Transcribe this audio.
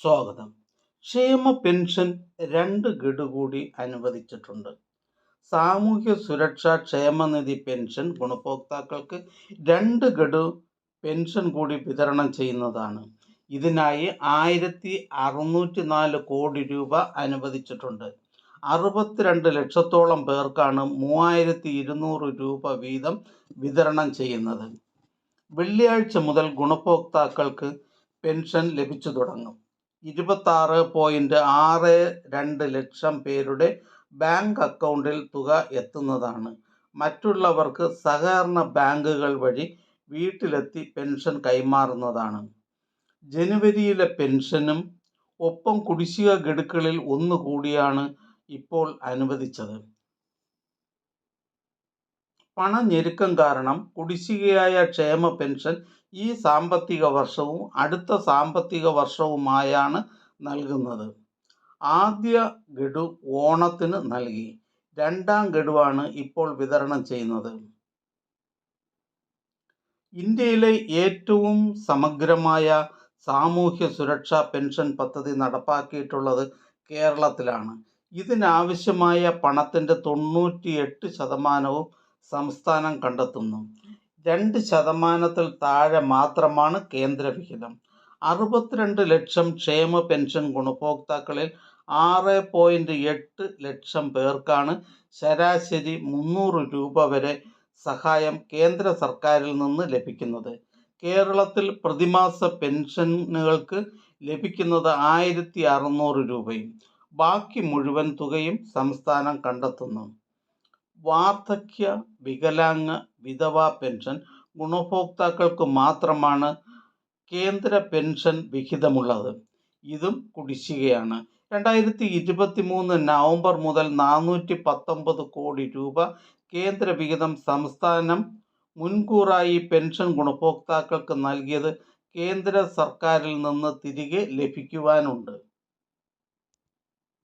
സ്വാഗതം. ക്ഷേമ പെൻഷൻ രണ്ട് ഗഡു കൂടി അനുവദിച്ചിട്ടുണ്ട്. സാമൂഹ്യ സുരക്ഷാ ക്ഷേമനിധി പെൻഷൻ ഗുണഭോക്താക്കൾക്ക് രണ്ട് ഗഡു പെൻഷൻ കൂടി വിതരണം ചെയ്യുന്നതാണ്. ഇതിനായി ആയിരത്തി അറുന്നൂറ്റി നാല് കോടി രൂപ അനുവദിച്ചിട്ടുണ്ട്. അറുപത്തിരണ്ട് ലക്ഷത്തോളം പേർക്കാണ് മൂവായിരത്തി ഇരുന്നൂറ് രൂപ വീതം വിതരണം ചെയ്യുന്നത്. വെള്ളിയാഴ്ച മുതൽ ഗുണഭോക്താക്കൾക്ക് പെൻഷൻ ലഭിച്ചു തുടങ്ങും. ഇരുപത്താറ് പോയിന്റ് ആറ് രണ്ട് ലക്ഷം പേരുടെ ബാങ്ക് അക്കൗണ്ടിൽ തുക എത്തുന്നതാണ്. മറ്റുള്ളവർക്ക് സഹകരണ ബാങ്കുകൾ വഴി വീട്ടിലെത്തി പെൻഷൻ കൈമാറുന്നതാണ്. ജനുവരിയിലെ പെൻഷനും ഒപ്പം കുടിശ്ശിക ഗഡുക്കളിൽ ഒന്നുകൂടിയാണ് ഇപ്പോൾ അനുവദിച്ചത്. പണഞ്ഞെരുക്കം കാരണം കുടിശ്ശികയായ ക്ഷേമ പെൻഷൻ ഈ സാമ്പത്തിക വർഷവും അടുത്ത സാമ്പത്തിക വർഷവുമായാണ് നൽകുന്നത്. ആദ്യ ഗഡു ഓണത്തിന് നൽകി. രണ്ടാം ഗഡുവാണ് ഇപ്പോൾ വിതരണം ചെയ്യുന്നത്. ഇന്ത്യയിലെ ഏറ്റവും സമഗ്രമായ സാമൂഹ്യ സുരക്ഷാ പെൻഷൻ പദ്ധതി നടപ്പാക്കിയിട്ടുള്ളത് കേരളത്തിലാണ്. ഇതിനാവശ്യമായ പണത്തിന്റെ തൊണ്ണൂറ്റിയെട്ട് ശതമാനവും സംസ്ഥാനം കണ്ടെത്തുന്നു. രണ്ട് ശതമാനത്തിൽ താഴെ മാത്രമാണ് കേന്ദ്രവിഹിതം. അറുപത്തിരണ്ട് ലക്ഷം ക്ഷേമ പെൻഷൻ ഗുണഭോക്താക്കളിൽ ആറ് പോയിന്റ് എട്ട് ലക്ഷം പേർക്കാണ് ശരാശരി മുന്നൂറ് രൂപ വരെ സഹായം കേന്ദ്ര സർക്കാരിൽ നിന്ന് ലഭിക്കുന്നത്. കേരളത്തിൽ പ്രതിമാസ പെൻഷനുകൾക്ക് ലഭിക്കുന്നത് ആയിരത്തി അറുന്നൂറ് രൂപയും. ബാക്കി മുഴുവൻ തുകയും സംസ്ഥാനം കണ്ടെത്തുന്നു. വാർദ്ധക്യ വികലാംഗ വിധവ പെൻഷൻ ഗുണഭോക്താക്കൾക്ക് മാത്രമാണ് കേന്ദ്ര പെൻഷൻ വിഹിതമുള്ളത്. ഇതും കുടിശ്ശികയാണ്. രണ്ടായിരത്തി ഇരുപത്തി മൂന്ന് നവംബർ മുതൽ നാനൂറ്റി പത്തൊമ്പത് കോടി രൂപ കേന്ദ്ര വിഹിതം സംസ്ഥാനം മുൻകൂറായി പെൻഷൻ ഗുണഭോക്താക്കൾക്ക് നൽകിയത് കേന്ദ്ര സർക്കാരിൽ നിന്ന് തിരികെ ലഭിക്കുവാനുണ്ട്.